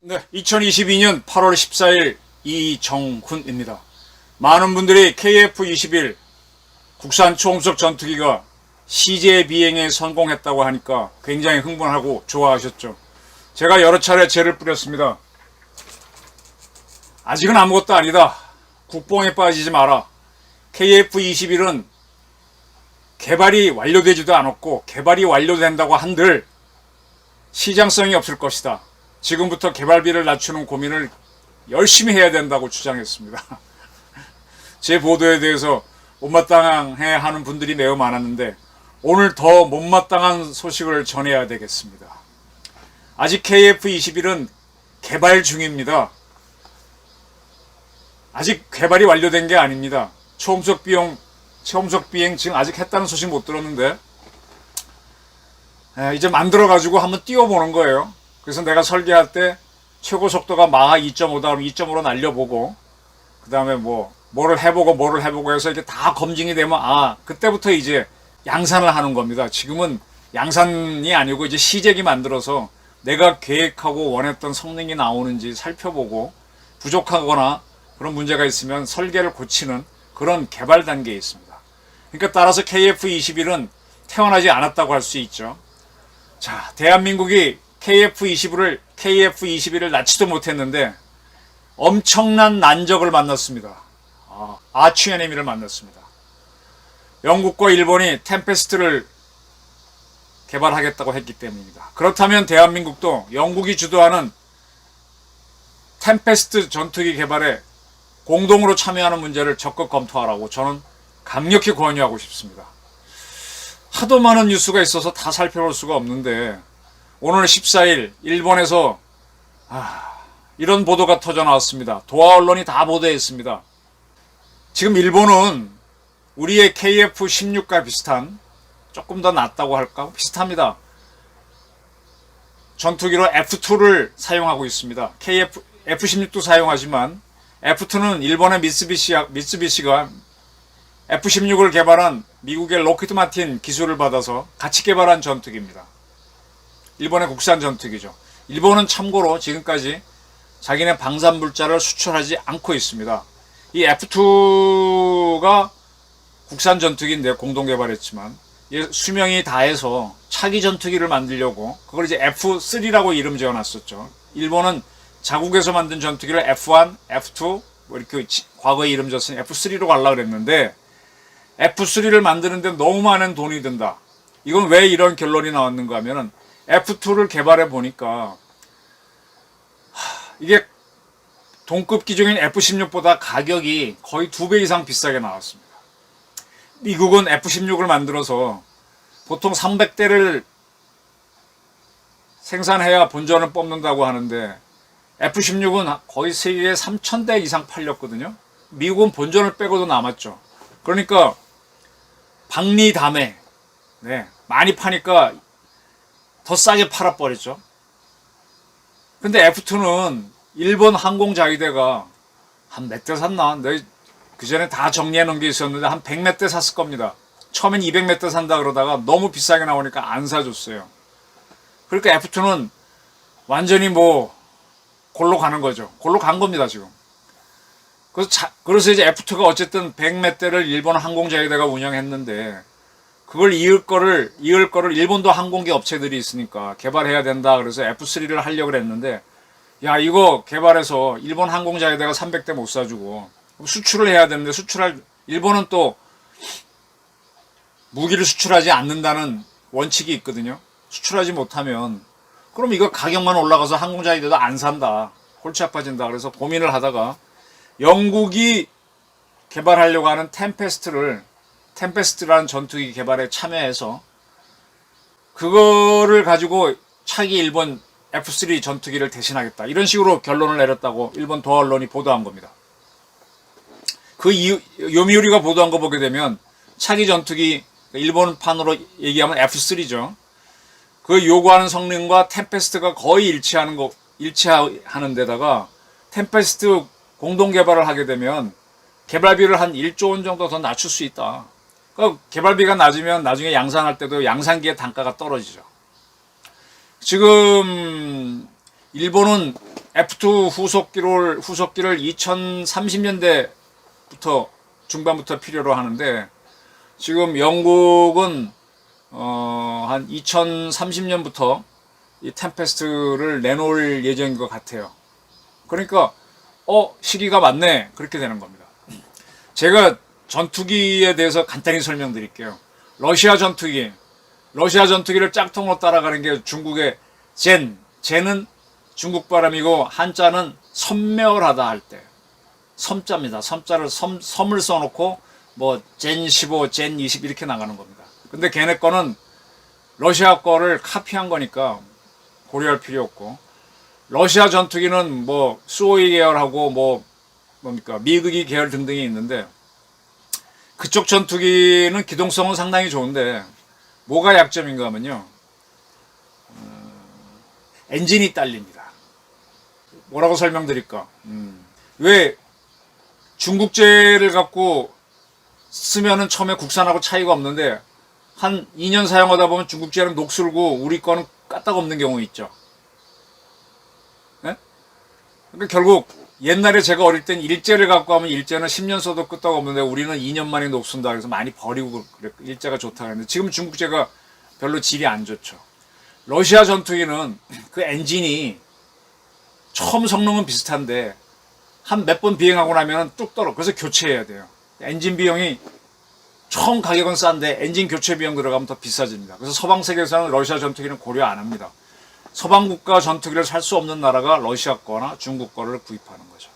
네, 2022년 8월 14일 이정훈입니다. 많은 분들이 KF-21 국산 초음속 전투기가 CJ 비행에 성공했다고 하니까 굉장히 흥분하고 좋아하셨죠. 제가 여러 차례 죄를 뿌렸습니다. 아직은 아무것도 아니다. 국뽕에 빠지지 마라. KF-21은 개발이 완료되지도 않았고 개발이 완료된다고 한들 시장성이 없을 것이다. 지금부터 개발비를 낮추는 고민을 열심히 해야 된다고 주장했습니다. 제 보도에 대해서 못마땅해 하는 분들이 매우 많았는데 오늘 더 못마땅한 소식을 전해야 되겠습니다. 아직 KF-21은 개발 중입니다. 아직 개발이 완료된 게 아닙니다. 초음속 비용, 초음속 비행 지금 아직 했다는 소식 못 들었는데 에, 이제 만들어 가지고 한번 띄워보는 거예요. 그래서 내가 설계할 때 최고 속도가 마하 2.5다 그러면 2.5로 날려보고 그 다음에 뭐 뭐를 해보고 뭐를 해보고 해서 이게 다 검증이 되면 아 그때부터 이제 양산을 하는 겁니다. 지금은 양산이 아니고 이제 시제기 만들어서 내가 계획하고 원했던 성능이 나오는지 살펴보고 부족하거나 그런 문제가 있으면 설계를 고치는 그런 개발 단계에 있습니다. 그러니까 따라서 KF-21은 태어나지 않았다고 할 수 있죠. 자, 대한민국이 KF-21을 KF-21을 낳지도 못했는데 엄청난 난적을 만났습니다. 아, 아치 에네미를 만났습니다. 영국과 일본이 템페스트를 개발하겠다고 했기 때문입니다. 그렇다면 대한민국도 영국이 주도하는 템페스트 전투기 개발에 공동으로 참여하는 문제를 적극 검토하라고 저는 강력히 권유하고 싶습니다. 하도 많은 뉴스가 있어서 다 살펴볼 수가 없는데 오늘 14일 일본에서 아, 이런 보도가 터져 나왔습니다. 도하 언론이 다 보도했습니다. 지금 일본은 우리의 KF-16과 비슷한 조금 더 낫다고 할까? 비슷합니다. 전투기로 F2를 사용하고 있습니다. KF, F16도 사용하지만 F2는 일본의 미쓰비시가, 미쓰비시가 F16을 개발한 미국의 로키드 마틴 기술을 받아서 같이 개발한 전투기입니다. 일본의 국산 전투기죠. 일본은 참고로 지금까지 자기네 방산 물자를 수출하지 않고 있습니다. 이 F2가 국산 전투기인데 공동 개발했지만 수명이 다해서 차기 전투기를 만들려고 그걸 이제 F3라고 이름 지어놨었죠. 일본은 자국에서 만든 전투기를 F1, F2 뭐 이렇게 과거에 이름 졌으니 F3로 가려 그랬는데 F3를 만드는데 너무 많은 돈이 든다. 이건 왜 이런 결론이 나왔는가 하면은 F2를 개발해 보니까 이게 동급 기종인 F16보다 가격이 거의 두 배 이상 비싸게 나왔습니다. 미국은 F16을 만들어서 보통 300대를 생산해야 본전을 뽑는다고 하는데 F16은 거의 세계에 3,000대 이상 팔렸거든요. 미국은 본전을 빼고도 남았죠. 그러니까 박리담에 네, 많이 파니까 더 싸게 팔아버렸죠. 근데 F2는 일본 항공자위대가 한 몇 대 샀나? 그 전에 다 정리해 놓은 게 있었는데 한 100몇 대 샀을 겁니다. 처음엔 200몇 대 산다 그러다가 너무 비싸게 나오니까 안 사줬어요. 그러니까 F2는 완전히 뭐 골로 가는 거죠. 골로 간 겁니다, 지금. 그래서, 자, 그래서 이제 F2가 어쨌든 100몇 대를 일본 항공자위대가 운영했는데 그걸 이을 거를 이을 거를 일본도 항공기 업체들이 있으니까 개발해야 된다. 그래서 F3를 하려고 했는데 야, 이거 개발해서 일본 항공자위대가 300대 못 사주고 수출을 해야 되는데 수출할 일본은 또 무기를 수출하지 않는다는 원칙이 있거든요. 수출하지 못하면 그럼 이거 가격만 올라가서 항공자위대도 안 산다. 골치 아파진다. 그래서 고민을 하다가 영국이 개발하려고 하는 템페스트를 템페스트라는 전투기 개발에 참여해서 그거를 가지고 차기 일본 F3 전투기를 대신하겠다. 이런 식으로 결론을 내렸다고 일본 도하 언론이 보도한 겁니다. 그 이유, 요미우리가 보도한 거 보게 되면 차기 전투기 일본판으로 얘기하면 F3죠. 그 요구하는 성능과 템페스트가 거의 일치하는 거 일치하는 데다가 템페스트 공동 개발을 하게 되면 개발비를 한 1조 원 정도 더 낮출 수 있다. 그 개발비가 낮으면 나중에 양산할 때도 양산기의 단가가 떨어지죠. 지금 일본은 F2 후속기를 후속기를 2030년대부터 중반부터 필요로 하는데 지금 영국은 어, 한 2030년부터 이 템페스트를 내놓을 예정인 것 같아요. 그러니까 어 시기가 맞네 그렇게 되는 겁니다. 제가 전투기에 대해서 간단히 설명드릴게요. 러시아 전투기, 러시아 전투기를 짝퉁으로 따라가는 게 중국의 젠, 젠은 중국 바람이고 한자는 섬멸하다 할 때 섬자입니다. 섬자를 섬, 섬을 써놓고 뭐 젠 15, 젠 20 이렇게 나가는 겁니다. 근데 걔네 거는 러시아 거를 카피한 거니까 고려할 필요 없고 러시아 전투기는 뭐 수호이 계열하고 뭐 뭡니까 미국이 계열 등등이 있는데 그쪽 전투기는 기동성은 상당히 좋은데 뭐가 약점인가 하면요 음, 엔진이 딸립니다. 뭐라고 설명드릴까? 음, 왜 중국제를 갖고 쓰면은 처음에 국산하고 차이가 없는데 한 2년 사용하다 보면 중국제는 녹슬고 우리 거는 까딱 없는 경우 있죠. 네? 그러니까 결국 옛날에 제가 어릴 땐 일제를 갖고 하면 일제는 10년 써도 끄떡 없는데 우리는 2년 만에 녹순다 그래서 많이 버리고 그래 일제가 좋다 그랬는데 지금 중국제가 별로 질이 안 좋죠. 러시아 전투기는 그 엔진이 처음 성능은 비슷한데 한 몇 번 비행하고 나면 뚝 떨어. 그래서 교체해야 돼요. 엔진 비용이 처음 가격은 싼데 엔진 교체 비용 들어가면 더 비싸집니다. 그래서 서방 세계에서는 러시아 전투기는 고려 안 합니다. 서방 국가 전투기를 살 수 없는 나라가 러시아 거나 중국 거를 구입하는 거죠.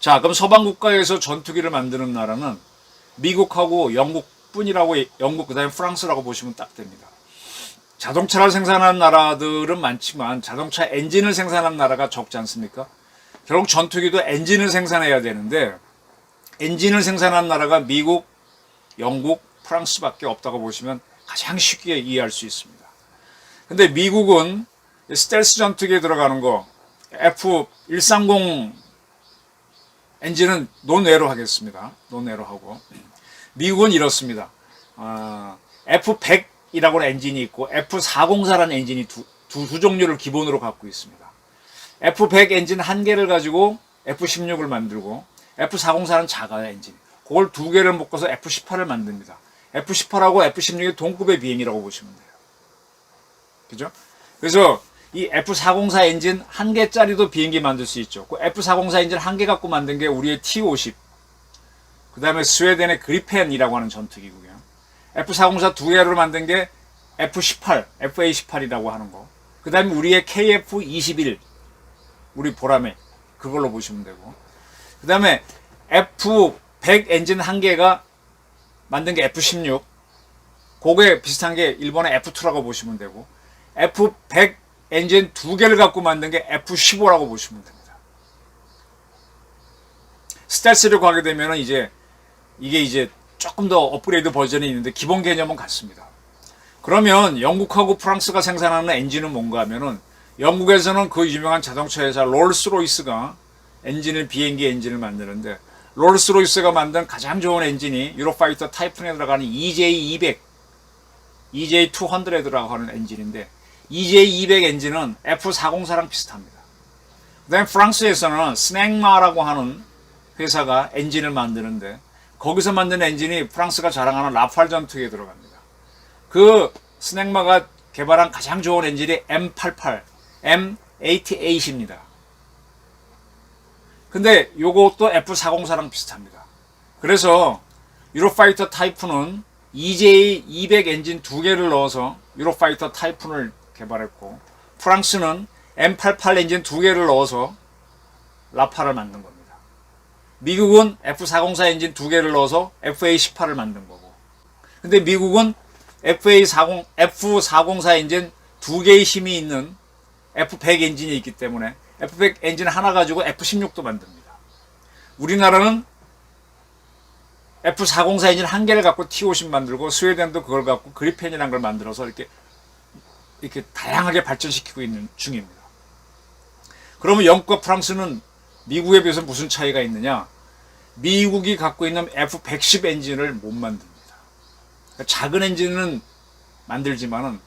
자, 그럼 서방 국가에서 전투기를 만드는 나라는 미국하고 영국뿐이라고 영국 그다음에 프랑스라고 보시면 딱 됩니다. 자동차를 생산하는 나라들은 많지만 자동차 엔진을 생산하는 나라가 적지 않습니까? 결국 전투기도 엔진을 생산해야 되는데 엔진을 생산하는 나라가 미국, 영국, 프랑스밖에 없다고 보시면 가장 쉽게 이해할 수 있습니다. 근데 미국은 스텔스 전투기에 들어가는 거 F130 엔진은 논외로 하겠습니다. 논외로 하고 미국은 이렇습니다. 아, F100이라고 하는 엔진이 있고 F404라는 엔진이 두, 두, 두 종류를 기본으로 갖고 있습니다. F100 엔진 한 개를 가지고 F16을 만들고 F404는 작아요 엔진. 그걸 두 개를 묶어서 F18을 만듭니다. F18하고 F16이 동급의 비행이라고 보시면 돼요. 그죠? 그래서 이 F404 엔진 한 개짜리도 비행기 만들 수 있죠. 그 F404 엔진 한 개 갖고 만든 게 우리의 T50. 그 다음에 스웨덴의 그리펜이라고 하는 전투기고요. F404 두 개로 만든 게 F18, FA18이라고 하는 거. 그 다음에 우리의 KF21, 우리 보라매. 그걸로 보시면 되고. 그 다음에 F100 엔진 한 개가 만든 게 F16. 그게 비슷한 게 일본의 F2라고 보시면 되고. F100 엔진 두 개를 갖고 만든 게 F15라고 보시면 됩니다. 스텔스를 가게 되면 이제 이게 이제 조금 더 업그레이드 버전이 있는데 기본 개념은 같습니다. 그러면 영국하고 프랑스가 생산하는 엔진은 뭔가 하면은 영국에서는 그 유명한 자동차 회사 롤스로이스가 엔진을 비행기 엔진을 만드는데 롤스로이스가 만든 가장 좋은 엔진이 유로파이터 타이푼에 들어가는 EJ200, EJ200라고 하는 엔진인데 EJ200 엔진은 F404랑 비슷합니다. 그다음에 프랑스에서는 스낵마라고 하는 회사가 엔진을 만드는데 거기서 만든 엔진이 프랑스가 자랑하는 라팔 전투기에 들어갑니다. 그 스낵마가 개발한 가장 좋은 엔진이 M88, M88입니다. 근데 요것도 F404랑 비슷합니다. 그래서 유로파이터 타이푼은 EJ200 엔진 두 개를 넣어서 유로파이터 타이푼을 개발했고 프랑스는 M88 엔진 두 개를 넣어서 라파를 만든 겁니다. 미국은 F404 엔진 두 개를 넣어서 FA18을 만든 거고. 근데 미국은 FA40, F404 엔진 두 개의 힘이 있는 F100 엔진이 있기 때문에 F100 엔진 하나 가지고 F16도 만듭니다. 우리나라는 F404 엔진 한 개를 갖고 T50 만들고 스웨덴도 그걸 갖고 그리펜이라는 걸 만들어서 이렇게 이렇게 다양하게 발전시키고 있는 중입니다. 그러면 영국과 프랑스는 미국에 비해서 무슨 차이가 있느냐? 미국이 갖고 있는 F-110 엔진을 못 만듭니다. 그러니까 작은 엔진은 만들지만은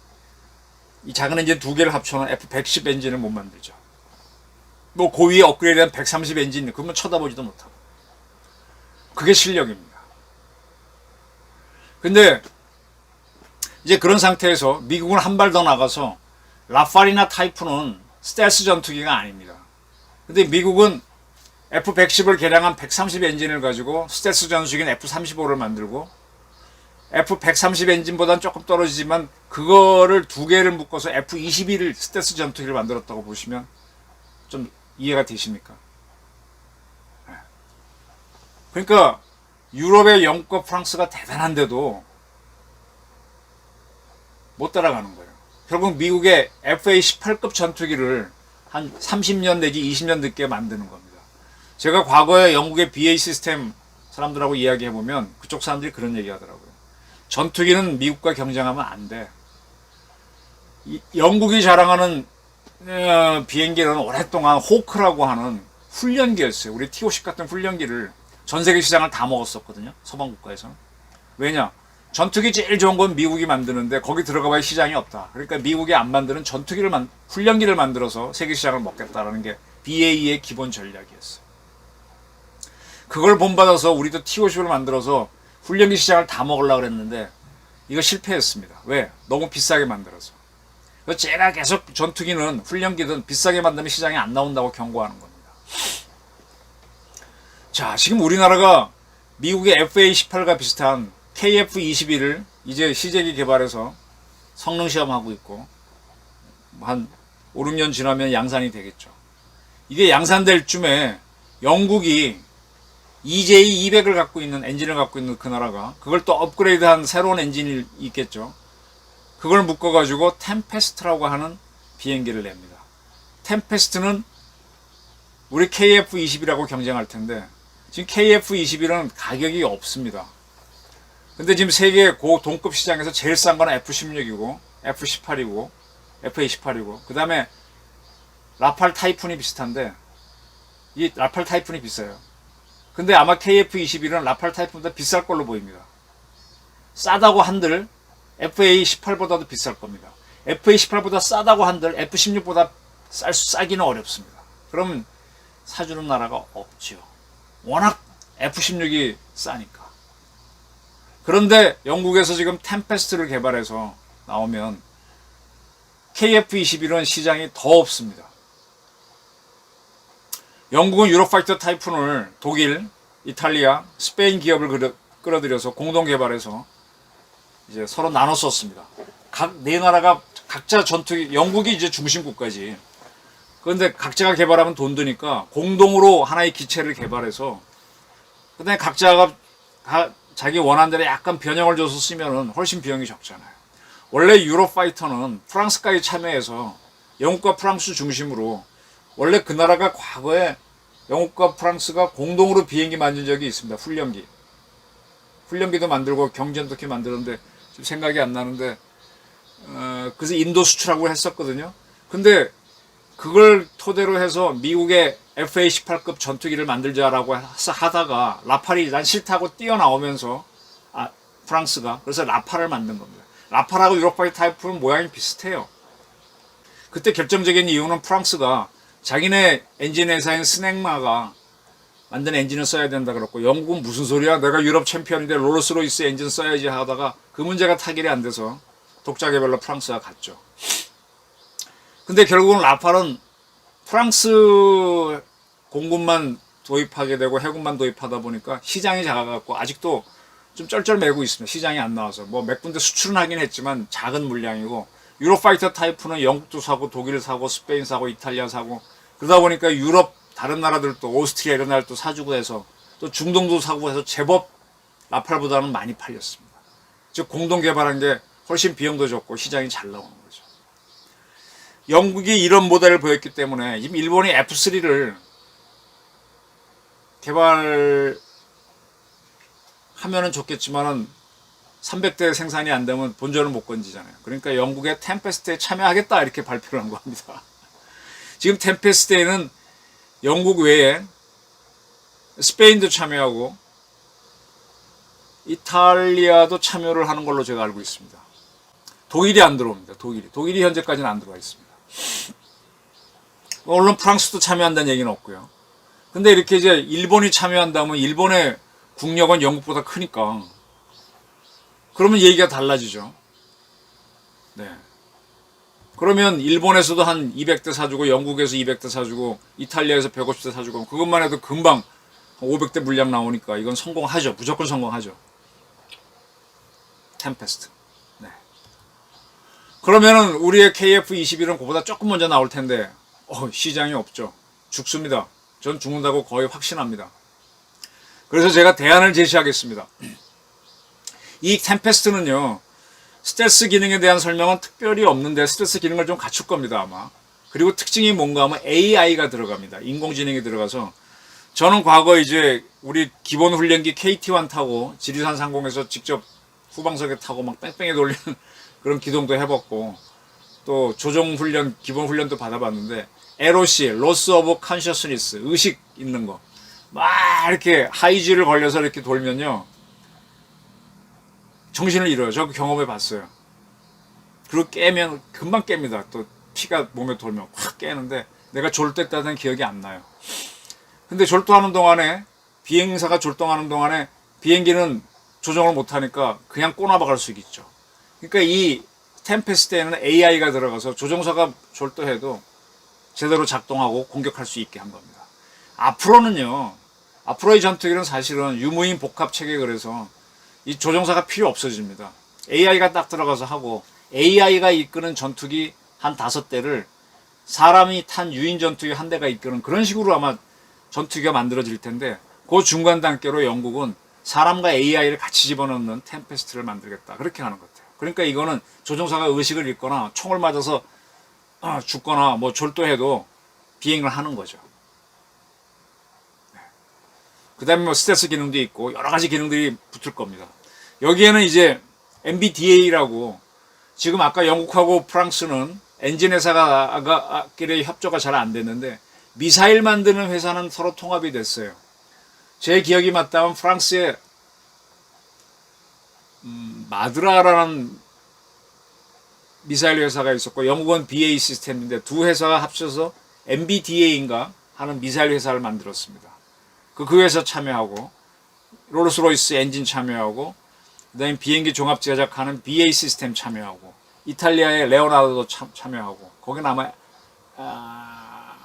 이 작은 엔진 두 개를 합쳐놓은 F-110 엔진을 못 만들죠. 뭐 고위에 업그레이드한 130 엔진 그러면 쳐다보지도 못하고 그게 실력입니다. 근데 이제 그런 상태에서 미국은 한 발 더 나가서 라파리나 타이프는 스텔스 전투기가 아닙니다. 근데 미국은 F-110을 개량한 130 엔진을 가지고 스텔스 전투기인 F-35를 만들고 F-130 엔진보다는 조금 떨어지지만 그거를 두 개를 묶어서 F-21을 스텔스 전투기를 만들었다고 보시면 좀 이해가 되십니까? 네. 그러니까 유럽의 영국과 프랑스가 대단한데도 못 따라가는 거예요. 결국 미국의 FA-18급 전투기를 한 30년 내지 20년 늦게 만드는 겁니다. 제가 과거에 영국의 BA 시스템 사람들하고 이야기해 보면 그쪽 사람들이 그런 얘기 하더라고요. 전투기는 미국과 경쟁하면 안 돼. 이- 영국이 자랑하는 어, 비행기는 오랫동안 호크라고 하는 훈련기였어요. 우리 T-50 같은 훈련기를 전 세계 시장을 다 먹었었거든요. 서방 국가에서는. 왜냐? 전투기 제일 좋은 건 미국이 만드는데 거기 들어가 봐야 시장이 없다. 그러니까 미국이 안 만드는 전투기를 만, 훈련기를 만들어서 세계 시장을 먹겠다라는 게 BAE의 기본 전략이었어요. 그걸 본받아서 우리도 T-50을 만들어서 훈련기 시장을 다 먹으려고 그랬는데 이거 실패했습니다. 왜? 너무 비싸게 만들어서. 제가 계속 전투기는 훈련기든 비싸게 만들면 시장에 안 나온다고 경고하는 겁니다. 자, 지금 우리나라가 미국의 FA-18과 비슷한 KF-21을 이제 시제기 개발해서 성능 시험하고 있고 한 5, 6년 지나면 양산이 되겠죠. 이게 양산될 쯤에 영국이 EJ200을 갖고 있는 엔진을 갖고 있는 그 나라가 그걸 또 업그레이드한 새로운 엔진이 있겠죠. 그걸 묶어가지고 템페스트라고 하는 비행기를 냅니다. 템페스트는 우리 KF-21하고 경쟁할 텐데 지금 KF-21은 가격이 없습니다. 근데 지금 세계 고 동급 시장에서 제일 싼 거는 F-16이고 F-18이고 F-A-18이고 그 다음에 라팔 타이푼이 비슷한데 이 라팔 타이푼이 비싸요. 근데 아마 KF-21은 라팔 타이푼보다 비쌀 걸로 보입니다. 싸다고 한들 FA18보다도 비쌀 겁니다. FA18보다 싸다고 한들 F16보다 쌀, 싸기는 어렵습니다. 그러면 사주는 나라가 없지요. 워낙 F16이 싸니까. 그런데 영국에서 지금 템페스트를 개발해서 나오면 KF21은 시장이 더 없습니다. 영국은 유로파이터 타이푼을 독일, 이탈리아, 스페인 기업을 끌어- 끌어들여서 공동 개발해서 이제 서로 나눠 썼습니다. 각 네 나라가 각자 전투기 영국이 이제 중심 국가지. 그런데 각자가 개발하면 돈 드니까 공동으로 하나의 기체를 개발해서 그다음에 각자가 가- 자기 원하는 대로 약간 변형을 줘서 쓰면은 훨씬 비용이 적잖아요. 원래 유로파이터는 프랑스까지 참여해서 영국과 프랑스 중심으로 원래 그 나라가 과거에 영국과 프랑스가 공동으로 비행기 만든 적이 있습니다. 훈련기. 훈련기도 만들고 경전도기 만들었는데 지금 생각이 안 나는데 어, 그래서 인도 수출하고 했었거든요. 근데 그걸 토대로 해서 미국의 FA-18급 전투기를 만들자라고 하- 하다가 라팔이 난 싫다고 뛰어나오면서 아, 프랑스가 그래서 라팔을 만든 겁니다. 라팔하고 유로파이 타이프는 모양이 비슷해요. 그때 결정적인 이유는 프랑스가 자기네 엔진 회사인 스넥마가 만든 엔진을 써야 된다 그랬고 영국은 무슨 소리야 내가 유럽 챔피언인데 롤러스로이스 엔진 써야지 하다가 그 문제가 타결이 안 돼서 독자 개발로 프랑스가 갔죠. 근데 결국은 라팔은 프랑스 공군만 도입하게 되고 해군만 도입하다 보니까 시장이 작아갖고 아직도 좀 쩔쩔매고 있습니다. 시장이 안 나와서 뭐 몇 군데 수출은 하긴 했지만 작은 물량이고 유로파이터 타이프는 영국도 사고 독일 사고 스페인 사고 이탈리아 사고 그러다 보니까 유럽 다른 나라들도 오스트리아 이런 나라도 사주고 해서 또 중동도 사고 해서 제법 라팔보다는 많이 팔렸습니다. 즉 공동 개발한 게 훨씬 비용도 적고 시장이 잘 나오는 거죠. 영국이 이런 모델을 보였기 때문에 지금 일본이 F3를 개발하면은 좋겠지만은 300대 생산이 안 되면 본전을 못 건지잖아요. 그러니까 영국의 템페스트에 참여하겠다 이렇게 발표를 한 겁니다. 지금 템페스트에는 영국 외에 스페인도 참여하고 이탈리아도 참여를 하는 걸로 제가 알고 있습니다. 독일이 안 들어옵니다. 독일이. 독일이 현재까지는 안 들어와 있습니다. 물론 프랑스도 참여한다는 얘기는 없고요. 근데 이렇게 이제 일본이 참여한다면 일본의 국력은 영국보다 크니까 그러면 얘기가 달라지죠. 네. 그러면 일본에서도 한 200대 사주고 영국에서 200대 사주고 이탈리아에서 150대 사주고 그것만 해도 금방 500대 물량 나오니까 이건 성공하죠. 무조건 성공하죠. 템페스트. 네. 그러면은 우리의 KF21은 그보다 조금 먼저 나올 텐데 어, 시장이 없죠. 죽습니다. 전 죽는다고 거의 확신합니다. 그래서 제가 대안을 제시하겠습니다. 이 템페스트는요. 스텔스 기능에 대한 설명은 특별히 없는데 스텔스 기능을 좀 갖출 겁니다 아마. 그리고 특징이 뭔가 하면 AI가 들어갑니다. 인공지능이 들어가서 저는 과거 이제 우리 기본 훈련기 KT1 타고 지리산 상공에서 직접 후방석에 타고 막 뺑뺑이 돌리는 그런 기동도 해봤고 또 조종 훈련 기본 훈련도 받아봤는데 LOC 로스 오브 컨셔스니스 의식 있는 거 막 이렇게 하이지를 걸려서 이렇게 돌면요 정신을 잃어요. 저 경험해 봤어요. 그리고 깨면 금방 깹니다. 또 피가 몸에 돌면 확 깨는데 내가 졸도했다는 기억이 안 나요. 근데 졸도하는 동안에 비행사가 졸동하는 동안에 비행기는 조정을 못하니까 그냥 꼬나박을 수 있죠. 그러니까 이 템페스트에는 AI가 들어가서 조종사가 졸도해도 제대로 작동하고 공격할 수 있게 한 겁니다. 앞으로는요, 앞으로의 전투기는 사실은 유무인 복합 체계 그래서 이 조종사가 필요 없어집니다. AI가 딱 들어가서 하고 AI가 이끄는 전투기 한 다섯 대를 사람이 탄 유인 전투기 한 대가 이끄는 그런 식으로 아마 전투기가 만들어질 텐데 그 중간 단계로 영국은 사람과 AI를 같이 집어넣는 템페스트를 만들겠다 그렇게 하는 것 같아요. 그러니까 이거는 조종사가 의식을 잃거나 총을 맞아서 아, 죽거나 뭐 졸도해도 비행을 하는 거죠. 그 다음에 뭐 스텔스 기능도 있고 여러 가지 기능들이 붙을 겁니다. 여기에는 이제 MBDA라고 지금 아까 영국하고 프랑스는 엔진 회사가 끼리 협조가 잘 안 됐는데 미사일 만드는 회사는 서로 통합이 됐어요. 제 기억이 맞다면 프랑스에 음, 마드라라는 미사일 회사가 있었고 영국은 BA 시스템인데 두 회사가 합쳐서 MBDA인가 하는 미사일 회사를 만들었습니다. 그, 그 회사 참여하고 롤스로이스 엔진 참여하고 그다음에 비행기 종합 제작하는 BA 시스템 참여하고 이탈리아의 레오나르도 참, 참여하고 거기는 아마 아,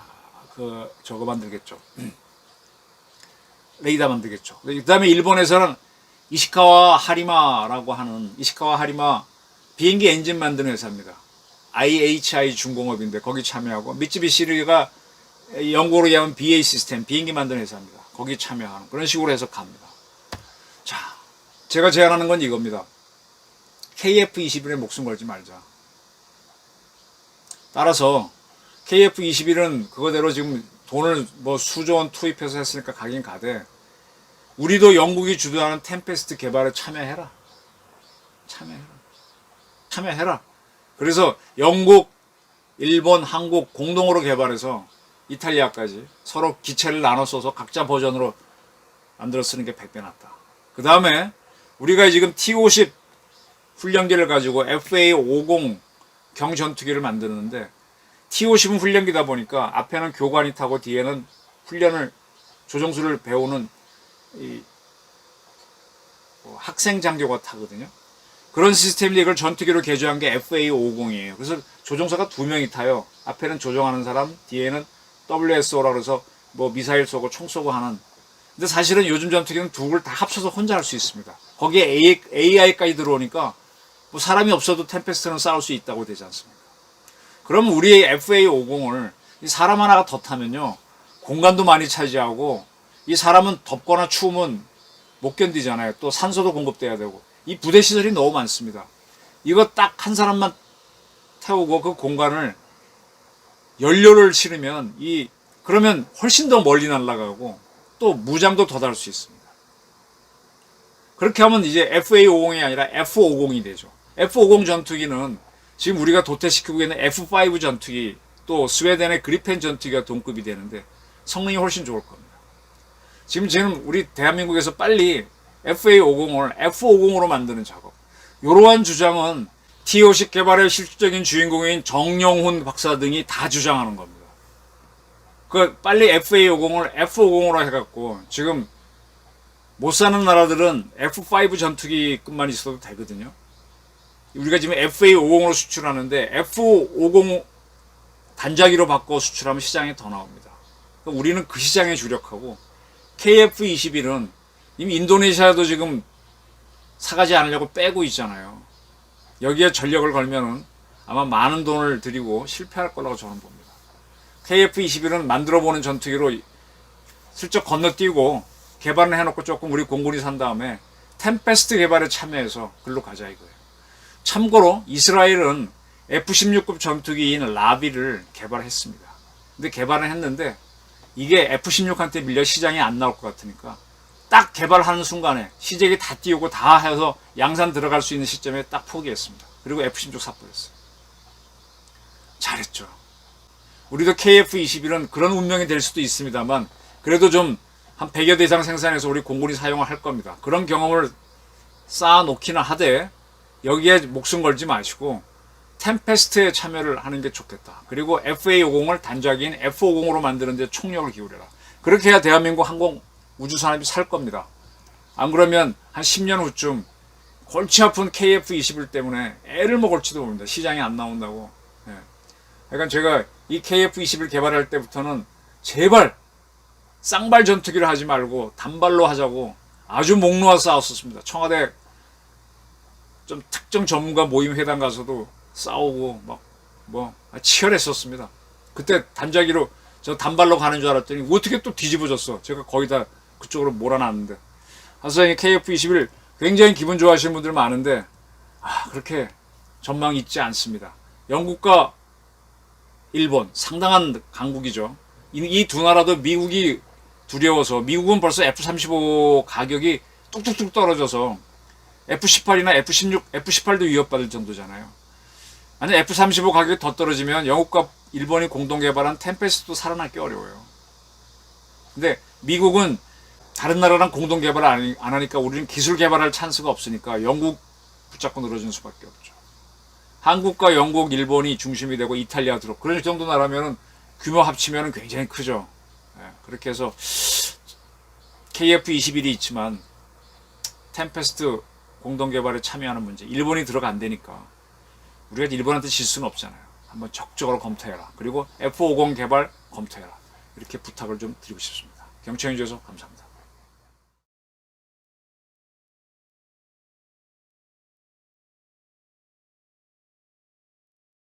그 저거 만들겠죠. 레이더 만들겠죠. 그다음에 일본에서는 이시카와 하리마라고 하는 이시카와 하리마 비행기 엔진 만드는 회사입니다. IHI 중공업인데 거기 참여하고 미쯔비시리가 영국으로 얘기하면 BA 시스템 비행기 만드는 회사입니다. 거기 참여하는 그런 식으로 해서 갑니다. 자, 제가 제안하는 건 이겁니다. KF21에 목숨 걸지 말자. 따라서 KF21은 그거대로 지금 돈을 뭐 수조 원 투입해서 했으니까 가긴 가되 우리도 영국이 주도하는 템페스트 개발에 참여해라. 참여해라. 참여해라. 그래서 영국, 일본, 한국 공동으로 개발해서 이탈리아까지 서로 기체를 나눠 써서 각자 버전으로 만들어 쓰는 게 100배 낫다. 그 다음에 우리가 지금 T-50 훈련기를 가지고 FA-50 경전투기를 만드는데 T-50은 훈련기다 보니까 앞에는 교관이 타고 뒤에는 훈련을 조종수를 배우는 이뭐 학생 장교가 타거든요. 그런 시스템인데 이걸 전투기로 개조한 게 FA-50이에요. 그래서 조종사가 두 명이 타요. 앞에는 조종하는 사람, 뒤에는 WSO라 그래서 뭐 미사일 쏘고 총 쏘고 하는. 근데 사실은 요즘 전투기는 두 걸 다 합쳐서 혼자 할 수 있습니다. 거기에 AI까지 들어오니까 뭐 사람이 없어도 템페스트는 싸울 수 있다고 되지 않습니까? 그럼 우리의 FA50을 사람 하나가 더 타면요. 공간도 많이 차지하고 이 사람은 덥거나 추우면 못 견디잖아요. 또 산소도 공급돼야 되고 이 부대 시설이 너무 많습니다. 이거 딱 한 사람만 태우고 그 공간을 연료를 실으면 이 그러면 훨씬 더 멀리 날아가고 또 무장도 더 달 수 있습니다. 그렇게 하면 이제 FA50이 아니라 F50이 되죠. F50 전투기는 지금 우리가 도태시키고 있는 F5 전투기 또 스웨덴의 그리펜 전투기가 동급이 되는데 성능이 훨씬 좋을 겁니다. 지금 지금 우리 대한민국에서 빨리 FA50을 F50으로 만드는 작업. 이러한 주장은 T50 개발의 실질적인 주인공인 정영훈 박사 등이 다 주장하는 겁니다. 그 빨리 FA50을 F50으로 해갖고 지금 못 사는 나라들은 F5 전투기급만 있어도 되거든요. 우리가 지금 FA50으로 수출하는데 F50 단자기로 바꿔 수출하면 시장이 더 나옵니다. 그러니까 우리는 그 시장에 주력하고 KF21은 이미 인도네시아도 지금 사가지 않으려고 빼고 있잖아요. 여기에 전력을 걸면은 아마 많은 돈을 들이고 실패할 거라고 저는 봅니다. KF21은 만들어 보는 전투기로 슬쩍 건너뛰고 개발을 해놓고 조금 우리 공군이 산 다음에 템페스트 개발에 참여해서 글로 가자 이거예요. 참고로 이스라엘은 F-16급 전투기인 라비를 개발했습니다. 근데 개발은 했는데 이게 F-16한테 밀려 시장에 안 나올 것 같으니까 딱 개발하는 순간에 시제기 다 띄우고 다 해서 양산 들어갈 수 있는 시점에 딱 포기했습니다. 그리고 F-16 삽입했어요. 잘했죠. 우리도 KF-21은 그런 운명이 될 수도 있습니다만 그래도 좀 한 100여 대 이상 생산해서 우리 공군이 사용을 할 겁니다. 그런 경험을 쌓아놓기는 하되 여기에 목숨 걸지 마시고 템페스트에 참여를 하는 게 좋겠다. 그리고 FA50을 단자기인 F50으로 만드는 데 총력을 기울여라. 그렇게 해야 대한민국 항공 우주 산업이 살 겁니다. 안 그러면 한 10년 후쯤 골치 아픈 KF21 때문에 애를 먹을지도 모릅니다. 시장에 안 나온다고. 예. 그러니까 제가 이 KF21 개발할 때부터는 제발 쌍발 전투기를 하지 말고 단발로 하자고 아주 목 놓아 싸웠었습니다. 청와대 좀 특정 전문가 모임 회담 가서도 싸우고 막 뭐 치열했었습니다. 그때 단자기로 저 단발로 가는 줄 알았더니 어떻게 또 뒤집어졌어. 제가 거의 다 그쪽으로 몰아놨는데. 하사장이 KF21 굉장히 기분 좋아하시는 분들 많은데 아 그렇게 전망 있지 않습니다. 영국과 일본 상당한 강국이죠. 이 두 나라도 미국이 두려워서 미국은 벌써 F-35 가격이 뚝뚝뚝 떨어져서 F-18이나 F-16, F-18도 위협받을 정도잖아요. 아니 F-35 가격이 더 떨어지면 영국과 일본이 공동 개발한 템페스트도 살아남기 어려워요. 근데 미국은 다른 나라랑 공동 개발을 안, 안 하니까 우리는 기술 개발할 찬스가 없으니까 영국 붙잡고 늘어지는 수밖에 없죠. 한국과 영국, 일본이 중심이 되고 이탈리아 들어 그럴 정도 나라면은 규모 합치면은 굉장히 크죠. 예, 그렇게 해서 KF21이 있지만 템페스트 공동 개발에 참여하는 문제. 일본이 들어가 안 되니까 우리가 일본한테 질 수는 없잖아요. 한번 적극적으로 검토해라. 그리고 F50 개발 검토해라. 이렇게 부탁을 좀 드리고 싶습니다. 경청해 주셔서 감사합니다.